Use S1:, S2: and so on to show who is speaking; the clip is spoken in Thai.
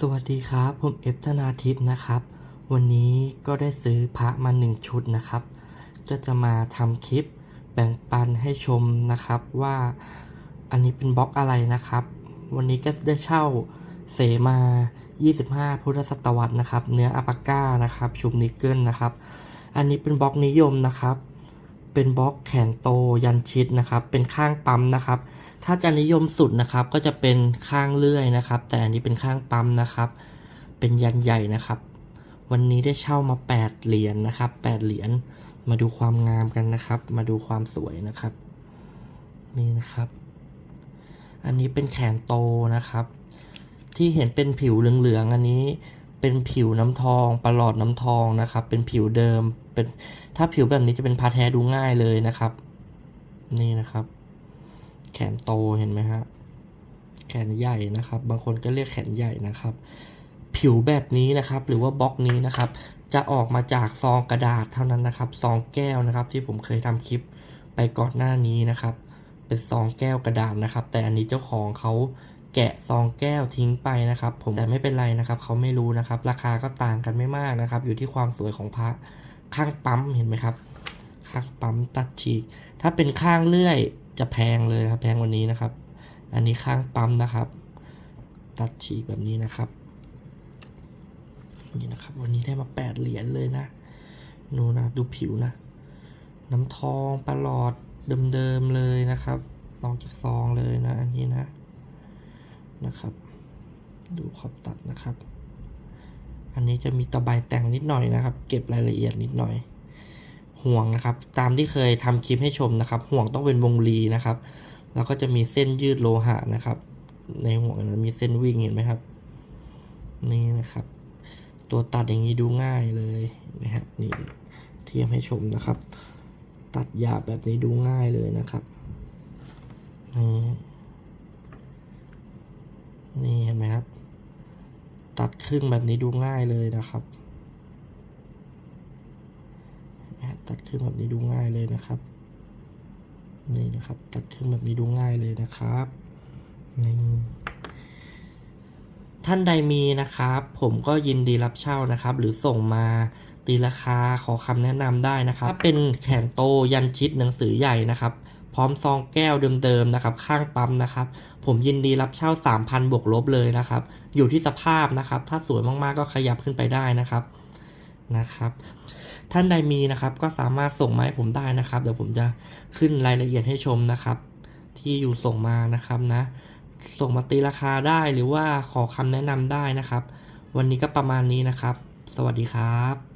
S1: สวัสดีครับ ผมเอฟธนาทิพย์นะครับ วันนี้ก็ได้ซื้อพระมาหนึ่งชุดนะครับก็จะมาทำคลิปแบ่งปันให้ชมนะครับว่าอันนี้เป็นบล็อกอะไรนะครับ วันนี้ก็ได้เช่าเสมา 25 พุทธศตวรรษนะครับ เนื้ออัปาก้านะครับ ชุบนิกเกิลนะครับ อันนี้เป็นบล็อกนิยมนะครับ เป็นบล็อกแขนโตยันชิดนะครับ เป็นข้างปั๊มนะครับ ถ้าจะนิยมสุดนะครับก็จะเป็นข้างเลื่อยนะครับ แต่อันนี้เป็นข้างปั๊มนะครับ เป็นยันใหญ่นะครับ วันนี้ได้เช่ามา 8 เหรียญนะครับ 8 เหรียญ มาดูความงามกันนะครับ มาดูความสวยนะครับ นี่นะครับ อันนี้เป็นแขนโตนะครับ ที่เห็นเป็นผิวเหลืองๆอันนี้ เป็นผิวน้ำทองประหลอดน้ำทองนะครับ เป็นผิวเดิมเป็นถ้าผิวแบบนี้จะเป็นพาแท้ดูง่ายเลยนะครับ นี่นะครับ แขนโตเห็นไหมฮะแขนใหญ่นะครับ บางคนก็เรียกแขนใหญ่นะครับ ผิวแบบนี้นะครับ หรือว่าบล็อกนี้นะครับ จะออกมาจากซองกระดาษเท่านั้นนะครับ ซองแก้วนะครับ ที่ผมเคยทำคลิปไปก่อนหน้านี้นะครับ เป็นซองแก้วกระดาษนะครับ แต่อันนี้เจ้าของเขา แกะซองแก้วทิ้งไปนะครับ ผมแต่ไม่เป็นไรนะครับเขาไม่รู้นะครับ ราคาก็ต่างกันไม่มากนะครับ อยู่ที่ความสวยของพระข้างปั๊มเห็นไหมครับ ข้างปั๊มตัดฉีก ถ้าเป็นข้างเลื่อยจะแพงเลยครับ แพงวันนี้นะครับ อันนี้ข้างปั๊มนะครับ ตัดฉีกแบบนี้นะครับนี่นะครับ วันนี้ได้มาแปดเหรียญเลยนะนูนะดูผิวนะ น้ำทองประหลอดเดิมๆเลยนะครับลองจากซองเลยนะอันนี้นะ นะครับ ดูขอบตัดนะครับ อันนี้จะมีตะไบแต่งนิดหน่อยนะครับ เก็บรายละเอียดนิดหน่อย ห่วงนะครับ ตามที่เคยทำคลิปให้ชมนะครับ ห่วงต้องเป็นวงรีนะครับ แล้วก็จะมีเส้นยืดโลหะนะครับ ในห่วงนั้นมีเส้นวิ่งเห็นไหมครับ นี่นะครับ ตัวตัดอย่างนี้ดูง่ายเลยนไหมฮะนี่เทียบให้ชมนะครับ ตัดหยาบแบบนี้ดูง่ายเลยนะครับนี่ ไหมครับ ตัดครึ่งแบบนี้ดูง่ายเลยนะครับเห็นไหมฮะตัดครึ่งแบบนี้ดูง่ายเลยนะครับ นี่นะครับ ตัดครึ่งแบบนี้ดูง่ายเลยนะครับนี่ ท่านใดมีนะครับ ผมก็ยินดีรับเช่านะครับ หรือส่งมาตีราคาขอคำแนะนำได้นะครับถ้าเป็นแขนโตยันชิดหนังสือใหญ่นะครับ พร้อมซองแก้วเดิมๆนะครับ ข้างปั๊มนะครับ ผมยินดีรับเช่า 3,000 บวกลบเลยนะครับ อยู่ที่สภาพนะครับ ถ้าสวยมากๆก็ขยับขึ้นไปได้นะครับนะครับ ท่านใดมีนะครับก็สามารถส่งมาให้ผมได้นะครับ เดี๋ยวผมจะขึ้นรายละเอียดให้ชมนะครับ ที่อยู่ส่งมานะครับนะ ส่งมาตีราคาได้หรือว่าขอคำแนะนำได้นะครับ วันนี้ก็ประมาณนี้นะครับ สวัสดีครับ